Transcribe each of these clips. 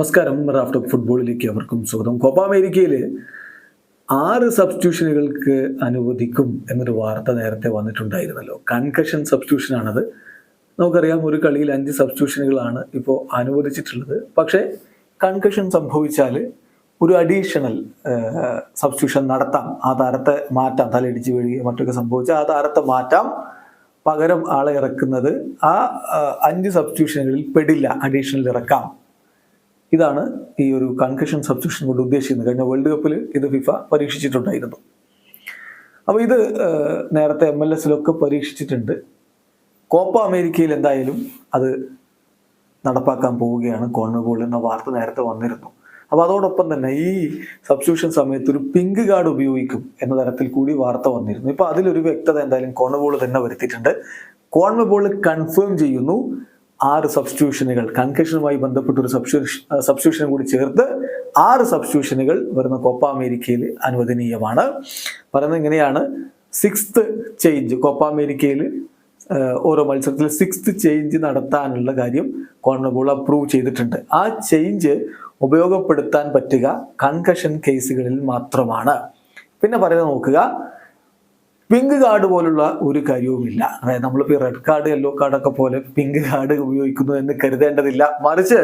നമസ്കാരം. റാഫ്റ്റ് ഫുട്ബോളിലേക്ക് അവർക്കും സ്വാഗതം. കോപ്പ അമേരിക്കയിൽ ആറ് സബ്സ്റ്റിറ്റ്യൂഷനുകൾക്ക് അനുവദിക്കും എന്നൊരു വാർത്ത നേരത്തെ വന്നിട്ടുണ്ടായിരുന്നല്ലോ. കൺകഷൻ സബ്സ്റ്റിറ്റ്യൂഷനാണത് നമുക്കറിയാം ഒരു കളിയിൽ അഞ്ച് സബ്സ്റ്റിറ്റ്യൂഷനുകളാണ് ഇപ്പോൾ അനുവദിച്ചിട്ടുള്ളത്. പക്ഷേ കൺകഷൻ സംഭവിച്ചാൽ ഒരു അഡീഷണൽ സബ്സ്റ്റിറ്റ്യൂഷൻ നടത്താം. ആ താരത്തെ മാറ്റാം. തലയിടിച്ച് വീഴുകയോ മറ്റൊക്കെ സംഭവിച്ചാൽ ആ താരത്തെ മാറ്റാം. പകരം ആളെ ഇറക്കുന്നത് ആ, അഞ്ച് സബ്സ്റ്റിറ്റ്യൂഷനുകളിൽ പെടില്ല. അഡീഷണൽ ഇറക്കാം. ഇതാണ് ഈ ഒരു കൺകഷൻ സബ്സ്റ്റിറ്റ്യൂഷൻ കൊണ്ട് ഉദ്ദേശിക്കുന്നത്. കഴിഞ്ഞ വേൾഡ് കപ്പിൽ ഇത് ഫിഫ പരീക്ഷിച്ചിട്ടുണ്ടായിരുന്നു. അപ്പോൾ ഇത് നേരത്തെ എം എൽ എസിലൊക്കെ പരീക്ഷിച്ചിട്ടുണ്ട്. കോപ്പ അമേരിക്കയിൽ എന്തായാലും അത് നടപ്പാക്കാൻ പോവുകയാണ് കോൺമബോൾ എന്ന വാർത്ത നേരത്തെ വന്നിരുന്നു. അപ്പോൾ അതോടൊപ്പം തന്നെ ഈ സബ്സ്റ്റിറ്റ്യൂഷൻ സമയത്ത് ഒരു പിങ്ക് കാർഡ് ഉപയോഗിക്കും എന്ന തരത്തിൽ കൂടി വാർത്ത വന്നിരുന്നു. ഇപ്പോൾ അതിലൊരു വ്യക്തത എന്തായാലും കോൺമബോൾ തന്നെ വരുത്തിയിട്ടുണ്ട്. കോൺമബോൾ കൺഫേം ചെയ്യുന്നു. ആറ് സബ്സ്റ്റിറ്റ്യൂഷനുകൾ കൺകഷനുമായി ബന്ധപ്പെട്ട ഒരു സബ്സ്റ്റിറ്റ്യൂഷൻ സബ്സ്റ്റിറ്റ്യൂഷൻ കൂടി ചേർത്ത് ആറ് സബ്സ്റ്റിറ്റ്യൂഷനുകൾ വരുന്ന കോപ്പ അമേരിക്കയിൽ അനുവദനീയമാണ്. പറയുന്നത് ഇങ്ങനെയാണ്. സിക്സ്ത് ചേഞ്ച് കോപ്പ അമേരിക്കയിൽ ഓരോ മത്സരത്തിൽ സിക്സ്ത് ചേഞ്ച് നടത്താനുള്ള കാര്യം കോൺമബോൾ അപ്രൂവ് ചെയ്തിട്ടുണ്ട്. ആ ചേഞ്ച് ഉപയോഗപ്പെടുത്താൻ പറ്റുക കൺകഷൻ കേസുകളിൽ മാത്രമാണ്. പിന്നെ പറയുന്നത് നോക്കുക. പിങ്ക് കാർഡ് പോലുള്ള ഒരു കാര്യവുമില്ല. അതായത് നമ്മളിപ്പോൾ ഈ റെഡ് കാർഡ് യെല്ലോ കാർഡൊക്കെ പോലെ പിങ്ക് കാർഡ് ഉപയോഗിക്കുന്നു എന്ന് കരുതേണ്ടതില്ല. മറിച്ച്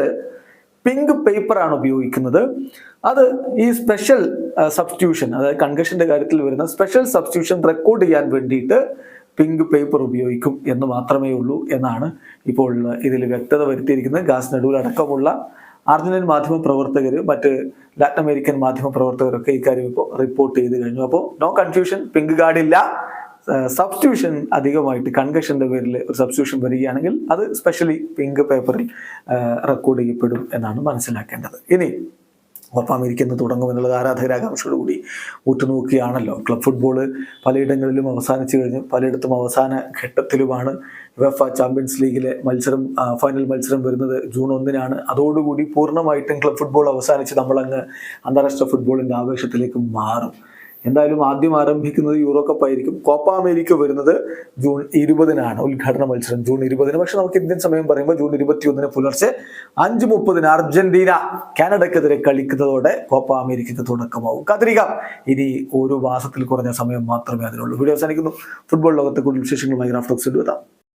പിങ്ക് പേപ്പറാണ് ഉപയോഗിക്കുന്നത്. അത് ഈ സ്പെഷ്യൽ സബ്സ്റ്റിറ്റ്യൂഷൻ അതായത് കൺകഷന്റെ കാര്യത്തിൽ വരുന്ന സ്പെഷ്യൽ സബ്സ്റ്റിറ്റ്യൂഷൻ റെക്കോർഡ് ചെയ്യാൻ വേണ്ടിയിട്ട് പിങ്ക് പേപ്പർ ഉപയോഗിക്കും എന്ന് മാത്രമേ ഉള്ളൂ എന്നാണ് ഇപ്പോൾ ഇതിൽ വ്യക്തത വരുത്തിയിരിക്കുന്നത്. ഗാസ് നടുവിൽ അടക്കമുള്ള അർജന്റീൻ മാധ്യമ പ്രവർത്തകർ മറ്റ് ലാറ്റിൻ അമേരിക്കൻ മാധ്യമ പ്രവർത്തകരൊക്കെ ഇക്കാര്യം ഇപ്പോൾ റിപ്പോർട്ട് ചെയ്ത് കഴിഞ്ഞു. അപ്പോൾ നോ കൺഫ്യൂഷൻ പിങ്ക് കാർഡ് ഇല്ല. സബ്സ്റ്റിറ്റ്യൂഷൻ അധികമായിട്ട് കൺകഷന്റെ പേരിൽ ഒരു സബ്സ്റ്റിറ്റ്യൂഷൻ വരികയാണെങ്കിൽ അത് സ്പെഷ്യലി പിങ്ക് പേപ്പറിൽ റെക്കോർഡ് ചെയ്യപ്പെടും എന്നാണ് മനസ്സിലാക്കേണ്ടത്. ഇനി കോപ്പ അമേരിക്ക എന്ന് ആരാധകരാകാംക്ഷയോട് കൂടി ഉറ്റുനോക്കുകയാണല്ലോ. ക്ലബ് ഫുട്ബോൾ പലയിടങ്ങളിലും അവസാനിച്ചു കഴിഞ്ഞു. പലയിടത്തും അവസാന ഘട്ടത്തിലുമാണ് വെഫ ചാമ്പ്യൻസ് ലീഗിലെ മത്സരം ഫൈനൽ മത്സരം വരുന്നത് ജൂൺ ഒന്നിനാണ്. അതോടുകൂടി പൂർണമായിട്ടും ക്ലബ് ഫുട്ബോൾ അവസാനിച്ച് നമ്മളങ്ങ് അന്താരാഷ്ട്ര ഫുട്ബോളിന്റെ ആവേശത്തിലേക്ക് മാറും. എന്തായാലും ആദ്യം ആരംഭിക്കുന്നത് യൂറോ കപ്പ് ആയിരിക്കും. കോപ്പ അമേരിക്ക വരുന്നത് ജൂൺ ഇരുപതിനാണ്. ഉദ്ഘാടന മത്സരം ജൂൺ ഇരുപതിന്. പക്ഷെ നമുക്ക് ഇന്ത്യൻ സമയം പറയുമ്പോൾ ജൂൺ ഇരുപത്തിയൊന്നിന് പുലർച്ചെ അഞ്ച് മുപ്പതിന് അർജന്റീന കാനഡക്കെതിരെ കളിക്കുന്നതോടെ കോപ്പ അമേരിക്കയ്ക്ക് തുടക്കമാവും കാത്തിരിക്കാം ഇനി ഒരു മാസത്തിൽ കുറഞ്ഞ സമയം മാത്രമേ അതിനുള്ളൂ. വീഡിയോ അവസാനിക്കുന്നു. ഫുട്ബോൾ ലോകത്തെ കൂടുതൽ വിശേഷങ്ങളുമായി ഗ്രാഫ്റ്റോക്സ് എത്താം.